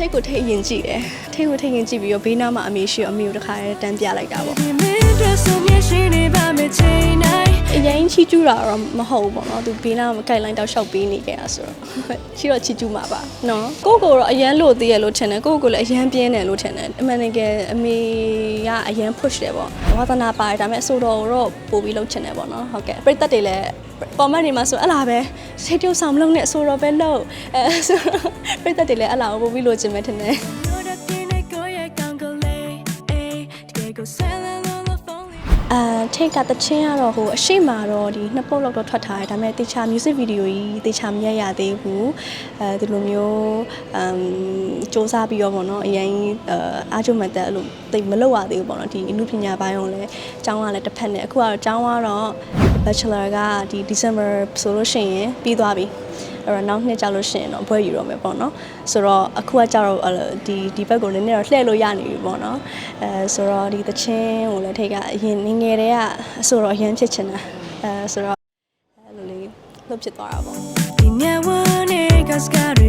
ထိတ်ကိုထိတ်ရင်ကြည့်တယ်ထိတ်ကိုထိတ်ရင်ကြည့်ပြီးတော့ဘေးနားမှာအမေရှိရောအမေကိုတစ်ခါတည်းတန်းပြလိုက်တာပေါ့ ဒီမင်းတို့ဆိုမြရှိနေပါမယ်ချိန်တိုင်းအရင်ချီကျူးတာတော့မဟုတ်ဘူးပေါ့နော်သူဘေးနားမှာကြိုက်လိုင်းတောက်လျှောက်ပေးနေခဲ့တာဆိုတော့ချီတော့ချီကျူးမှာပါနော်ကိုကိုတော့အရန်လို့သေးရလို့ထင်တယ်ကိုကိုလည်းအရန်ပြင်းတယ်လို့ထင်တယ်အမှန်တကယ်အမေကအရန် push တယ်ပေါ့ဝါသနာပါတယ်ဒါပေမဲ့အဆိုတော်တော့ပို့ပြီးလုပ်ချင်တယ်ပေါ့နော်ဟုတ်ကဲ့ပရိသတ်တွေလည်းပေါ်မတ်နေမှာဆိုအဲ့လားပဲစိတ်ပြုတ်ဆောင်မလုပ်နဲ့အဆိုတော်ပဲလုပ်အဲဆိုတော့ပရိသတ်တွေလည်းအဲ့လားကိုပို့ပြီးလုပ်ချင်မယ်ထင်တယ် အာထိတ်ကတချင်းကတော့ဟိုအရှိမတော့ဒီနှစ်ပုတ်လောက်တော့ထွက်ထားတယ်ဒါပေမဲ့တေချာ music video ကြီးတေချာမရရသေးဘူးအဲဒီလိုမျိုးအမ်စူးစမ်းပြီးတော့ပေါ့နော်အရင်အာအားကျမတ်တက်အဲ့လိုတိတ်မလုပ်ရသေးဘူးပေါ့နော်ဒီအမှုပညာပိုင်းကိုလည်းကျောင်းကလည်းတစ်ဖက်နဲ့အခုကတော့ကျောင်းကတော့ bachelor ကဒီ December ဆိုလို့ရှိရင်ပြီးသွားပြီ အဲ့တော့နောက်နှစ်ကြာလို့ရှိရင်တော့ဘွဲယူတော့မယ်ပေါ့နော်ဆိုတော့အခုကကြာတော့အဲ့လိုဒီဒီဘက်ကိုလည်းနည်းတော့လှည့်လို့ရနေပြီပေါ့နော်အဲဆိုတော့ဒီသချင်းကိုလည်းထိတ်ကအရင်ငယ်ငယ်တည်းကအဆိုတော့အရင်ဖြစ်ချင်တာအဲဆိုတော့အဲ့လိုလေးလှုပ်ဖြစ်သွားတာပေါ့ဒီညဝနဲ့ကစကား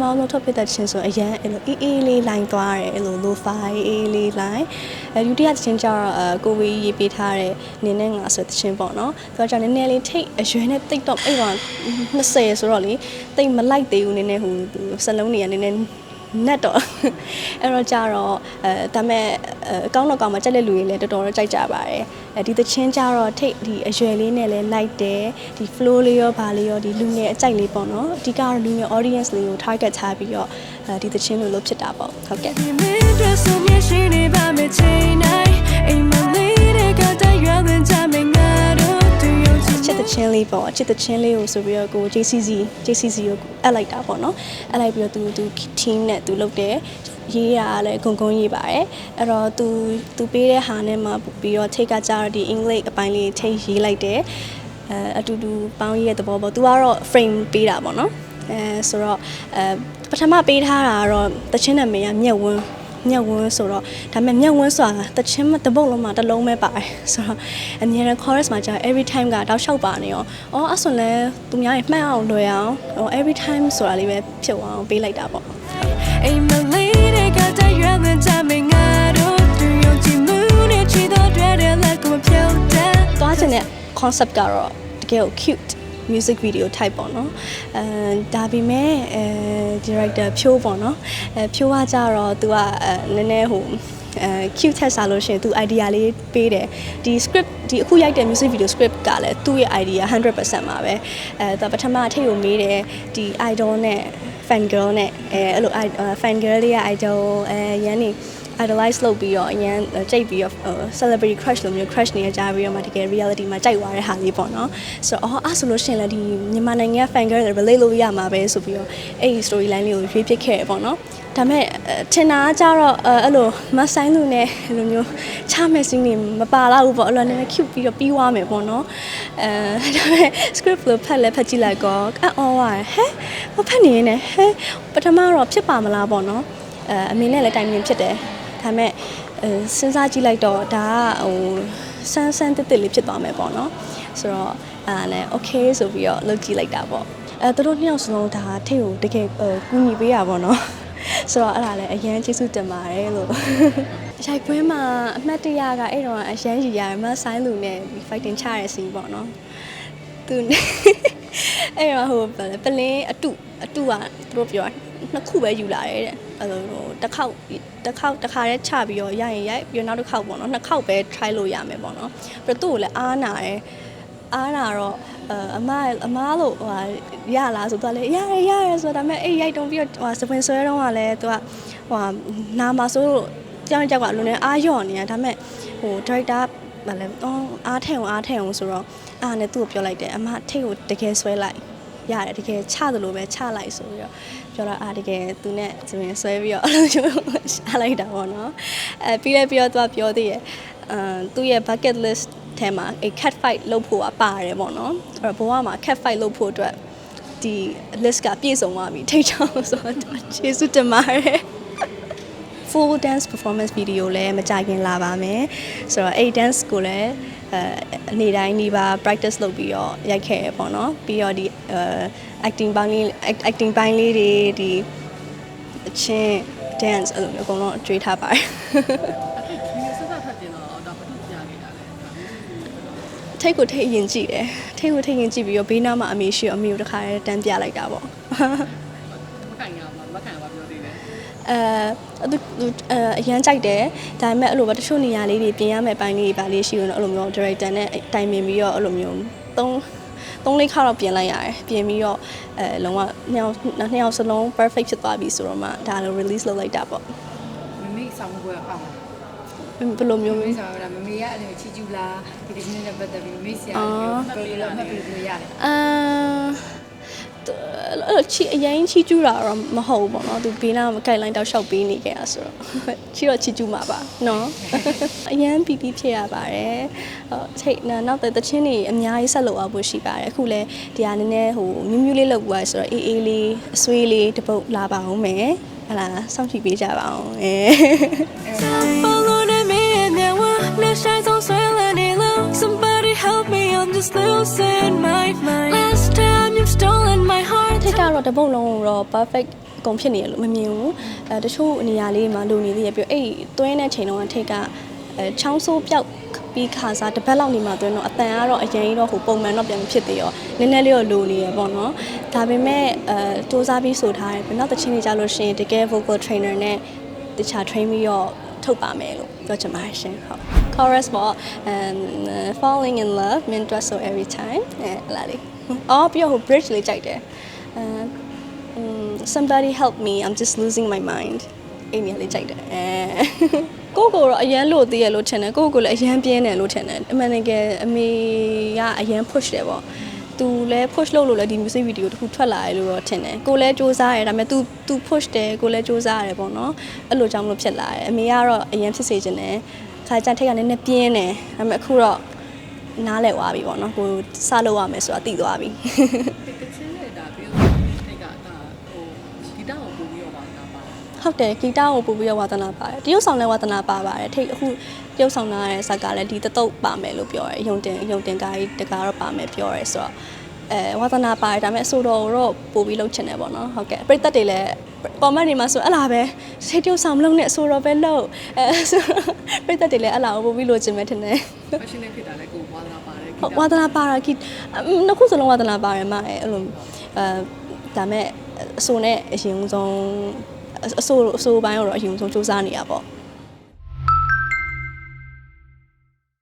ဟိုပထမဆုံးထုတ်ဖြစ်တဲ့ချင်းဆိုအရန်အဲ့လိုအေးအေးလေးလိုင်းသွားတယ်အဲ့လို lo fi အေးလေးလိုင်းအဲဒုတိယချင်းကျတော့အကိုဝေးရေးပေးထားတဲ့နင်းနဲ့ငါဆိုတဲ့ချင်းပေါ့နော်သူကကြောင့်နည်းနည်းလေးထိတ်အရွယ်နဲ့တိတ်တော့အဲ့တော့20ဆိုတော့လေတိတ်မလိုက်သေးဘူးနည်းနည်းဟိုသူစလုံးတွေကနည်းနည်း နတ်တော့အဲ့တော့ကြတော့အဲဒါမဲ့အဲအကောင်းတော့ကောင်းမှကြက်လက်လူတွေလည်းတော်တော်တော့ကြိုက်ကြပါတယ်အဲဒီသချင်းကြတော့ထိတ်ဒီအရွယ်လေးနဲ့လည်းလိုက်တယ်ဒီ flow လေးရောဗာလေးရောဒီလူငယ်အကြိုက်လေးပေါ့နော်အဓိကတော့လူငယ် audience လေးကို target ချပြီးတော့အဲဒီသချင်းလိုလုပ်ဖြစ်တာပေါ့ဟုတ်ကဲ့ ချစ်တချင်းလေးပေါ့ချစ်တချင်းလေးကိုဆိုပြီးတော့ကို JCC JCC ကိုအပ်လိုက်တာပေါ့နော်အပ်လိုက်ပြီးတော့သူသူ team နဲ့သူလုပ်တယ်ရေးရလည်းဂုံဂုံရေးပါတယ်အဲ့တော့သူသူပေးတဲ့ဟာနဲ့မှပြီးတော့ထိတ်ကကြတော့ဒီအင်္ဂလိပ်အပိုင်းလေးထိတ်ရေးလိုက်တယ်အဲအတူတူပေါင်းရေးတဲ့သဘောပေါ့သူကတော့ frame ပေးတာပေါ့နော်အဲဆိုတော့အဲပထမပေးထားတာကတော့တချင်းနာမည်ကမြက်ဝန်း မြက်ဝန်းဆိုတော့ဒါပေမဲ့မြက်ဝန်းဆိုတာတချင်းမတပုတ်လုံးမှာတစ်လုံးပဲပါတယ်ဆိုတော့အမြဲတမ်း chorus မှာကြာ every time ကတောက်လျှောက်ပါနေရောအော်အဲ့ဆိုလဲသူများရင်မှတ်အောင်လွယ်အောင်ဟို every time ဆိုတာလေးပဲဖြစ်အောင်ပေးလိုက်တာပေါ့အိမ်မလေးတွေကတည်းရွယ်သွင်းကြမယ်ငါတို့သူယုံကြည်မှုနဲ့ချီတော့တွေ့တဲ့လက်ကိုမဖြုတ်တဲ့သွားချင်တဲ့ concept ကတော့တကယ်ကို cute music video type ပေါ့နော်အဲဒါပေမဲ့အဲ director ဖြိုးပေါ့နော်အဲဖြိုးကကြတော့ तू ကအဲနည်းနည်းဟိုအဲ cute ထက်စားလို့ရှိရင် तू idea လေးပေးတယ်ဒီ script ဒီအခုရိုက်တဲ့ music video script ကလည်းသူ့ရဲ့ idea 100%ပါပဲအဲသူပထမအထိတ်ကိုမေးတယ်ဒီ idol နဲ့ fan girl နဲ့အဲအဲ့လို fan girl လေးက idol အဲရန်နေ idolize လုပ်ပြီးတော့အရင်ကြိတ်ပြီးတော့ celebrity crush လိုမျိုး crush နေရကြပြီးတော့မှတကယ် reality မှာကြိုက်သွားတဲ့ဟာလေးပေါ့နော်ဆိုတော့အော်အဲ့ဆိုလို့ရှိရင်လည်းဒီမြန်မာနိုင်ငံက fan girl တွေ relate လုပ်ရမှာပဲဆိုပြီးတော့အဲ့ဒီ story line လေးကိုရွေးပြစ်ခဲ့ရပေါ့နော်ဒါမဲ့ထင်တာကကြတော့အဲ့လိုမဆိုင်လူနဲ့အဲ့လိုမျိုးချမဲ့စင်းနေမပါလာဘူးပေါ့အဲ့လိုနည်းနည်း cute ပြီးတော့ပြီးသွားမယ်ပေါ့နော်အဲဒါမဲ့ script လို့ဖတ်လဲဖတ်ကြည့်လိုက်ကောအော်ဝါဟဲမဖတ်နေနေဟဲပထမတော့ဖြစ်ပါမလားပေါ့နော်အဲအမေနဲ့လည်းတိုင်ပင်ဖြစ်တယ် ဒါမဲ့အဲစဉ်းစားကြည့်လိုက်တော့ဒါကဟိုဆန်းဆန်းတစ်တစ်လေးဖြစ်သွားမယ်ပေါ့နော်ဆိုတော့အာလည်း okay ဆိုပြီးတော့လုပ်ကြည့်လိုက်တာပေါ့အဲသူတို့နှစ်ယောက်စလုံးဒါထိတ်ကိုတကယ်ဟိုကူညီပေးတာပေါ့နော်ဆိုတော့အဲ့ဒါလည်းအရန်ကျေးဇူးတင်ပါတယ်လို့ရိုက်ပွဲမှာအမှတ်တရကအဲ့တော့အရန်ကြီးရတယ်မဆိုင်လူနဲ့ဒီ fighting ချရတဲ့ scene ပေါ့နော်သူနဲ့အဲ့တော့ဟိုဗာလဲပလင်းအတုအတုကသူတို့ပြောတာနှစ်ခုပဲယူလာတယ်တဲ့ အဲ့လိုဟိုတစ်ခေါက်တစ်ခေါက်တစ်ခါတည်းချပြီးတော့ရရင်ရိုက်ပြီးတော့နောက်တစ်ခေါက်ပေါ့နော်နှစ်ခေါက်ပဲ try လို့ရမယ်ပေါ့နော်ပြီးတော့သူ့ကိုလည်းအားနာတယ်အားနာတော့အအမအမားလို့ဟိုဟာရလားဆိုတော့လည်းရရရရဆိုတော့ဒါပေမဲ့အဲ့ရိုက်တုံးပြီးတော့ဟိုစပင်ဆွဲတော့ကလည်းသူကဟိုဟာနာမှာဆိုလို့ကြောင်ကြောက်ကအလုံးနဲ့အားလျော့နေတာဒါပေမဲ့ဟို director ဗာလဲအော်အားထဲအောင်အားထဲအောင်ဆိုတော့အားနဲ့သူ့ကိုပြောလိုက်တယ်အမထိတ်ကိုတကယ်ဆွဲလိုက် ရတယ်တကယ်ချသလိုပဲချလိုက်ဆိုပြီးတော့ပြောတော့အာတကယ်သူနဲ့စပင်ဆွဲပြီးတော့အဲ့လိုမျိုးရှာလိုက်တာပေါ့နော်အဲပြီးလဲပြီးတော့သူကပြောသေးရဲ့အမ်သူ့ရဲ့ bucket list ထဲမှာအဲ cat fight လုပ်ဖို့ကပါတယ်ပေါ့နော်အဲ့တော့ဘဝမှာ cat fight လုပ်ဖို့အတွက်ဒီ list ကပြည့်စုံသွားပြီထိတ်ချောင်းဆိုတော့ကျေးဇူးတင်ပါတယ် full dance performance video လည်းမကြခင်လာပါမယ်ဆိုတော့အဲ့ dance ကိုလည်းအဲအနေတိုင်းဒီပါ practice လုပ်ပြီးတော့ရိုက်ခဲ့ရပေါ့နော်ပြီးတော့ဒီအဲ acting ပိုင်းလေး acting ပိုင်းလေးတွေဒီအချင်း dance အဲ့လိုမျိုးအကုန်လုံးအကျွေးထားပါတယ်ဒီစစဖတ်တင်တော့ဒါဘာလို့ကြားနေတာလဲထိတ်ကိုထိတ်ရင်ကြည့်တယ်ထိတ်ကိုထိတ်ရင်ကြည့်ပြီးတော့ဘေးနားမှာအမေရှိရောအမေကိုတစ်ခါတည်းတန်းပြလိုက်တာပေါ့မကန်ရမှာမကန်ရပါပြောသေးတယ်အဲသူသူ အဲအရန်ကြိုက်တယ်ဒါပေမဲ့အဲ့လိုပဲတချို့နေရာလေးတွေပြင်ရမယ့်ပိုင်းလေးတွေပါလေးရှိရင်တော့အဲ့လိုမျိုး director နဲ့တိုင်ပင်ပြီးတော့အဲ့လိုမျိုးသုံးသုံးလေးခါတော့ပြင်လိုက်ရတယ်ပြင်ပြီးတော့အဲလုံးဝနှစ်ယောက်နှစ်ယောက်စလုံး perfect ဖြစ်သွားပြီဆိုတော့မှဒါလည်း release လုပ်လိုက်တာပေါ့မမေဆောင်းပွဲအောင်ဘယ်လိုမျိုးမမေဆောင်းရတာမမေကအဲ့လိုချီကျူလာဒီဒီနေ့နဲ့ပတ်သက်ပြီးမမေဆရာကြီးပြောလို့မှတ်ပြီးလို့ရတယ်အာ အဲ့လိုချီအရင်ချီကျူးတာတော့မဟုတ်ဘူးပေါ့နော်သူဘေးနားမကိုက်လိုက်တော့ရှောက်ပေးနေခဲ့တာဆိုတော့ချီတော့ချီကျူးမှာပါနော်အရင်ပီပီဖြစ်ရပါတယ်ဟိုထိတ်နောက်တဲ့တချင်းတွေအများကြီးဆက်လုပ်အောင်ဖို့ရှိပါတယ်အခုလဲဒီဟာနည်းနည်းဟိုမြူးမြူးလေးလုပ်ပွားဆိုတော့အေးအေးလေးအဆွေးလေးတစ်ပုတ်လာပါအောင်မယ်ဟလာစောင့်ကြည့်ပေးကြပါအောင်အဲ Follow me and now let's shine so silent low Somebody help me I'm just losing my mind ကတော့တပုတ်လုံးတော့ perfect အကုန်ဖြစ်နေရလို့မမြင်ဘူးအဲတချို့နေရာလေးမှာလိုနေသေးရပြီးတော့အဲ့သွင်းတဲ့ချိန်တုန်းကထိတ်ကအဲချောင်းဆိုးပြောက်ပြီးခါစားတစ်ပတ်လောက်နေမှသွင်းတော့အတန်ကတော့အရင်တော့ဟိုပုံမှန်တော့ပြန်မဖြစ်သေးရောနည်းနည်းလေးတော့လိုနေရပေါ့နော်ဒါပေမဲ့အဲစူးစမ်းပြီးဆိုထားတယ်ပြီးနောက်တစ်ချိန်နေကြလို့ရှိရင်တကယ် vocal trainer နဲ့တခြား train ပြီးတော့ထုတ်ပါမယ်လို့ပြောချင်ပါတယ်ရှင်ဟုတ် chorus ပေါ့ and uh, falling in love mean to so every time အဲလာလေးအော်ပြီးတော့ဟို bridge လေးကြိုက်တယ် အဲ um, somebody help me i'm just losing my mind အဲ့နေရာလေးကြိုက်တယ်အဲကိုကိုတော့အရန်လို့သေးရလို့ထင်တယ်ကိုကိုလည်းအရန်ပြင်းတယ်လို့ထင်တယ်အမှန်တကယ်အမေကအရန် push တယ်ပေါ့သူလည်း push လုပ်လို့လည်းဒီ music video တခုထွက်လာရလို့တော့ထင်တယ်ကိုလည်းစူးစမ်းရတယ်ဒါပေမဲ့ तू तू push တယ်ကိုလည်းစူးစမ်းရတယ်ပေါ့နော်အဲ့လိုကြောင့်မလို့ဖြစ်လာတယ်အမေကတော့အရန်ဖြစ်စေချင်တယ်ခါကြထိတ်ကလည်းနည်းနည်းပြင်းတယ်ဒါပေမဲ့အခုတော့နားလည်သွားပြီပေါ့နော်ကိုစလုပ်ရမယ်ဆိုတာသိသွားပြီ ဟုတ်တယ်ဂီတကိုပို့ပြီးတော့ဝါသနာပါတယ်တရုပ်ဆောင်လည်းဝါသနာပါပါတယ်ထိတ်အခုတရုပ်ဆောင်လာတဲ့ဇာတ်ကလည်းဒီတတုတ်ပါမယ်လို့ပြောတယ်ယုံတင်ယုံတင်ကားကြီးတကားတော့ပါမယ်ပြောရဲဆိုတော့အဲဝါသနာပါတယ်ဒါပေမဲ့အဆိုတော်တော့ပို့ပြီးလုပ်ချင်တယ်ပေါ့နော်ဟုတ်ကဲ့ပရိသတ်တွေလည်း comment တွေမှာဆိုအဲ့လာပဲထိတ်တရုပ်ဆောင်မလုပ်နဲ့အဆိုတော်ပဲလုပ်အဲဆိုတော့ပရိသတ်တွေလည်းအဲ့လာကိုပို့ပြီးလုပ်ချင်မယ်ထင်တယ် passionate ဖြစ်တာလဲကိုဝါသနာပါတယ်ဂီဟုတ်တဝါသနာပါတာကိနှစ်ခုစလုံးဝါသနာပါတယ်မအဲအဲ့လိုအဲဒါမဲ့အဆိုနဲ့အရင်ဆုံး အဆိုအဆိုပိုင်းတော့အရင်ဆုံးစူးစမ်းနေရပေါ့